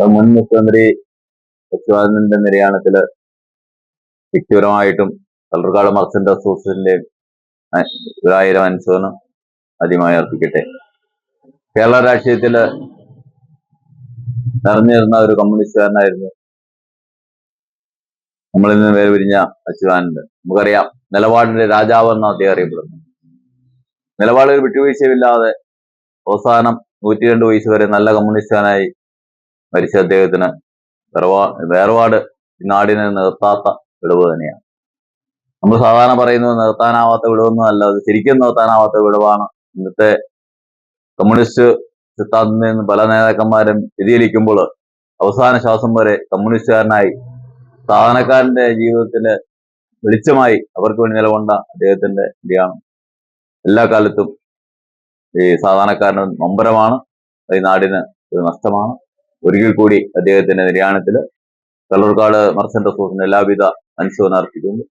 മുൻ മുഖ്യമന്ത്രി സച്ചിവാനന്ദന്റെ നിര്യാണത്തിൽ വ്യക്തിപരമായിട്ടും കള്ളർക്കാട് മർച്ചന്റ് അസോസിയേഷന്റെയും അ- ഒരായിരം അനുശോചനം ആദ്യമായി അർപ്പിക്കട്ടെ. കേരള രാഷ്ട്രീയത്തിൽ നിറഞ്ഞിരുന്ന ഒരു കമ്മ്യൂണിസ്റ്റുകാരനായിരുന്നു നമ്മളിൽ നിന്ന് വേർപിരിഞ്ഞ അച്യുതാനന്ദൻ നമുക്കറിയാം നിലപാടിന്റെ രാജാവ് എന്ന അദ്ദേഹം അറിയപ്പെടുന്നു നിലപാടിൽ വിട്ടുവീഴ്ചയില്ലാതെ അവസാനം നൂറ്റിരണ്ട് വയസ്സ് വരെ നല്ല കമ്മ്യൂണിസ്റ്റുകാരനായി മരിച്ച അദ്ദേഹത്തിന് വേർപാ- വേർപാട് നാടിനെ നിർത്താത്ത വിടവ് തന്നെയാണ്. നമ്മൾ സാധാരണ പറയുന്നത് നിർത്താനാവാത്ത വിടവൊന്നും അത് ശരിക്കും നിർത്താനാവാത്ത വിടവാണ്. ഇന്നത്തെ കമ്മ്യൂണിസ്റ്റ് സിദ്ധാന്തത്തിൽ നിന്ന് പല നേതാക്കന്മാരും വ്യതിചലിക്കുമ്പോൾ അവസാന ശ്വാസം വരെ കമ്മ്യൂണിസ്റ്റുകാരനായി സാധാരണക്കാരന്റെ ജീവിതത്തിലെ വെളിച്ചമായി അവർക്ക് വേണ്ടി നിലകൊണ്ട അദ്ദേഹത്തിന്റെ ഇന്ത്യയാണ് എല്ലാ കാലത്തും ഈ സാധാരണക്കാരന് നൊമ്പരമാണ്. ഈ നാടിന് ഒരു നഷ്ടമാണ്. ഒരിക്കൽ കൂടി അദ്ദേഹത്തിന്റെ നിര്യാണത്തിൽ കള്ളൂർക്കാട് മർച്ചന്റ് അസോസിയേഷൻ എല്ലാവിധ അനുശോചനം അർപ്പിക്കുന്നു